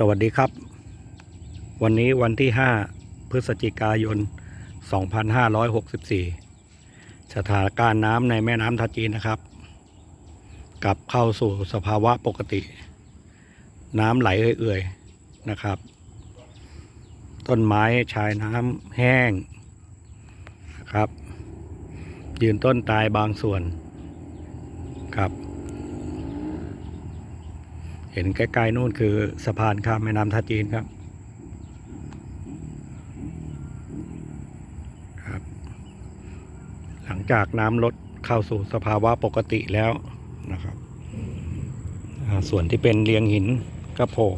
สวัสดีครับ วันนี้วันที่ 5 พฤศจิกายน 2564 สถานการณ์น้ำในแม่น้ำท่าจีนนะครับ กลับเข้าสู่สภาวะปกติ น้ำไหลเอื่อยๆนะครับ ต้นไม้ชายน้ำแห้งนะครับ ยืนต้นตายบางส่วนครับ ห็นใกล้ๆนู่นคือสะพานข้ามแม่น้ำท่าจีนครับครับ หลังจากน้ำลดเข้าสู่สภาวะปกติแล้วนะครับ ส่วนที่เป็นเลียงหินก็โผล่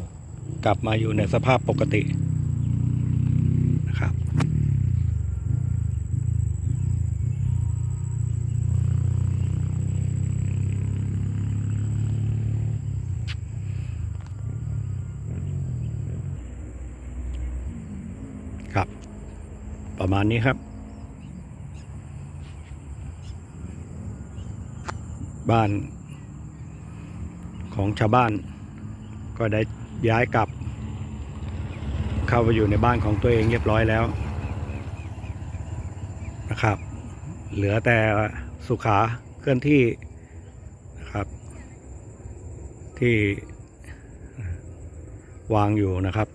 กลับมาอยู่ในสภาพปกตินะครับ ครับ ประมาณนี้ครับ บ้าน ของชาวบ้าน ก็ได้ย้ายกลับ เข้าไปอยู่ในบ้านของตัวเองเรียบร้อยแล้วนะครับ เหลือแต่สุขาเคลื่อนที่นะครับ ที่วางอยู่นะครับ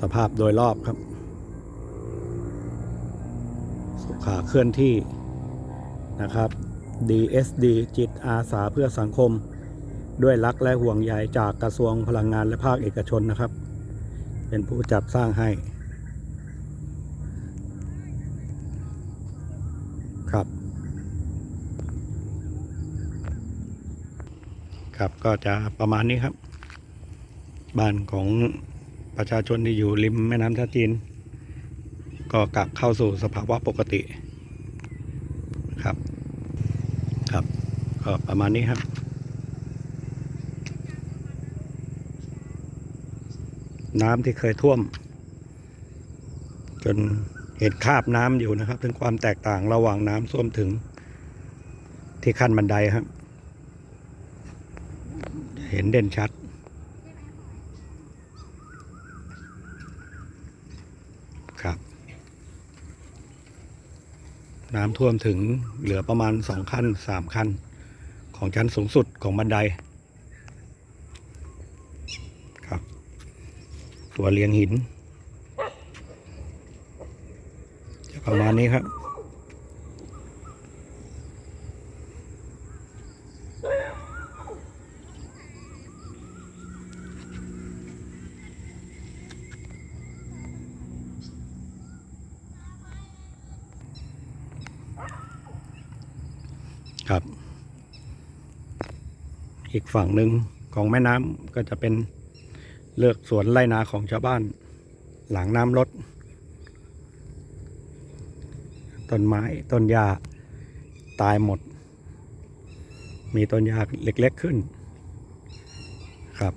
สภาพโดยรอบครับ สุขาเคลื่อนที่นะครับ DSD จิตอาสาเพื่อสังคม ด้วยรักและห่วงใยจากกระทรวงพลังงานและภาคเอกชนนะครับ เป็นผู้จัดสร้างให้ครับ ครับก็จะประมาณนี้ครับ บ้านของ ประชาชนที่อยู่ริมแม่น้ำท่าจีน ก็กลับเข้าสู่สภาวะปกติครับ ครับก็ประมาณนี้ครับน้ำที่เคยท่วม จนเห็นคาบน้ำอยู่นะครับ ถึงความแตกต่างระหว่างน้ำท่วมถึงที่ขั้นบันไดครับ เห็นเด่นชัด ครับ น้ำท่วมถึงเหลือประมาณสองขั้นสามขั้น ของชั้นสูงสุดของบันไดครับตัวเรียงหิน จะประมาณนี้ครับ ครับ อีกฝั่งหนึ่งของแม่น้ำก็จะเป็นเลือกสวนไร่นาของชาวบ้าน หลังน้ำลดต้นไม้ต้นหญ้าตายหมด มีต้นหญ้าเล็กๆขึ้น ครับ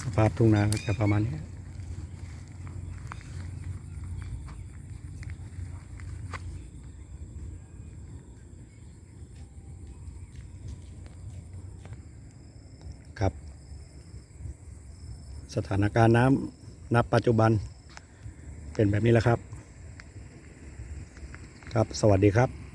สภาพทุ่งนาก็จะประมาณนี้ สถานการณ์น้ำนับปัจจุบันเป็นแบบนี้แล้วครับ ครับ สวัสดีครับ